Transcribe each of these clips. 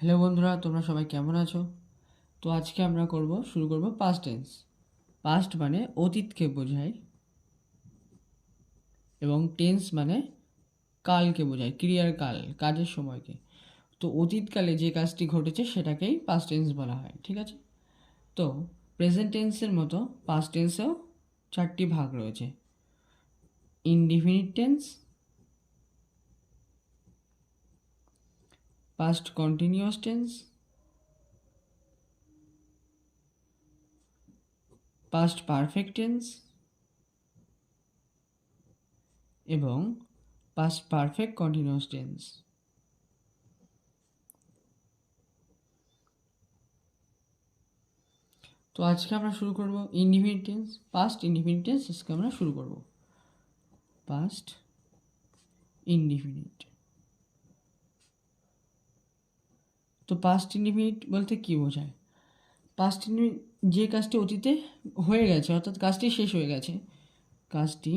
Hello বন্ধুরা, তোমরা সবাই কেমন আছো? তো আজকে আমরা করব, শুরু করব পাস্ট টেন্স পাস্ট মানে অতীতকে বোঝায় এবং টেন্স মানে কালকে বোঝায়, ক্রিয়ার কাল, কাজের সময়কে। তো অতীতকালে যে কাজটি ঘটেছে সেটাকেই পাস্ট টেন্স বলা হয়, ঠিক আছে? তো প্রেজেন্ট টেন্সের মতো পাস্ট টেন্সেও চারটি ভাগ রয়েছে। Indefinite tense past continuous tense past perfect tense এবং past perfect continuous tense তো আজকে আমরা শুরু করব indefinite tense past indefinite tense আজকে আমরা শুরু করব পাস্ট ইনডিফিনিট তো পাস্ট ইনডিফিনিট বলতে কী বোঝায়? পাস্ট যে কাজটি অতীতে হয়ে গেছে, অর্থাৎ কাজটি শেষ হয়ে গেছে, কাজটি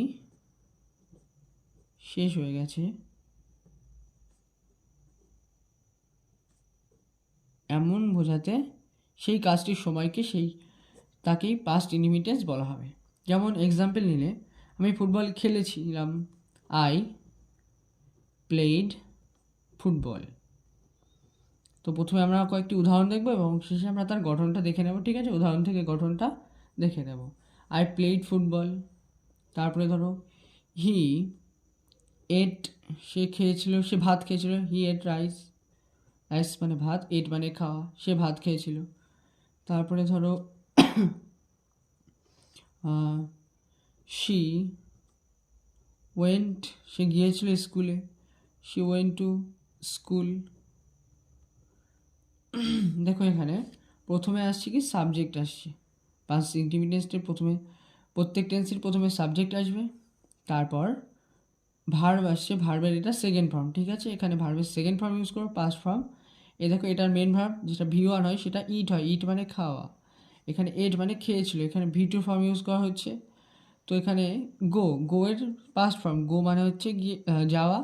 শেষ হয়ে গেছে, এমন বোঝাতে সেই কাজটির সময়কে সেই, তাকেই পাস্ট ইনডিফিনিটেন্স বলা হবে। যেমন এক্সাম্পল নিলে, আমি ফুটবল খেলেছিলাম আই প্লেড ফুটবল তো প্রথমে আমরা কয়েকটি উদাহরণ দেখব এবং শেষে আমরা তার গঠনটা দেখে নেব, ঠিক আছে? উদাহরণ থেকে গঠনটা দেখে নেব। আই প্লেড ফুটবল তারপরে ধরো হি এট সে খেয়েছিল, সে ভাত খেয়েছিল হি এট রাইস রাইস মানে ভাত এট মানে খাওয়া, সে ভাত খেয়েছিল। তারপরে ধরো শি ওয়েন্ট সে গিয়েছিল স্কুলে। শি ওয়েন্ট টু স্কুল দেখো এখানে, প্রথমে আসছে কি সাবজেক্ট আসছে। পাঁচ ইন্টিমিডিয়েন্সের প্রথমে, প্রত্যেক টেন্সের প্রথমে সাবজেক্ট আসবে, তারপর ভার্ব আসছে ভার্বের এটা সেকেন্ড ফর্ম ঠিক আছে? এখানে ভার্বের সেকেন্ড ফর্ম ইউজ করো পাস্ট ফর্ম এ দেখো, এটার মেন ভার্ব যেটা ভি ওয়ান হয়, সেটা ইট হয় ইট মানে খাওয়া। এখানে এট মানে খেয়েছিল, এখানে ভি টু ফর্ম ইউজ করা হচ্ছে। তো এখানে গো গো এর পাস্ট ফর্ম গো মানে হচ্ছে যাওয়া।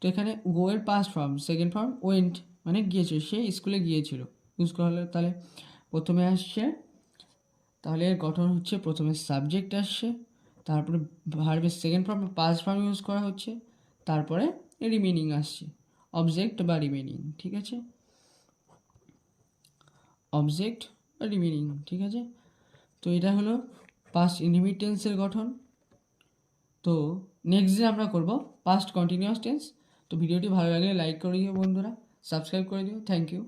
তো এখানে গো এর past form second form went মানে গিয়েছিল, সে স্কুলে গিয়েছিল। হলে তাহলে প্রথমে আসছে, তাহলে এর গঠন হচ্ছে, প্রথমে সাবজেক্ট আসছে, তারপরে ভার্বের second form past form use করা হচ্ছে, তারপরে রিমেনিং আসছে। অবজেক্ট বা রিমেনিং ঠিক আছে? অবজেক্ট বা রিমেনিং ঠিক আছে? তো এটা হলো পাস্ট ইনহিবিটেন্সের গঠন। তো নেক্সট ডে আমরা করব পাস্ট কন্টিনিউয়াস টেন্স তো ভিডিওটি ভালো লাগলে লাইক করে দিও বন্ধুরা। সাবস্ক্রাইব করে দিও। Thank you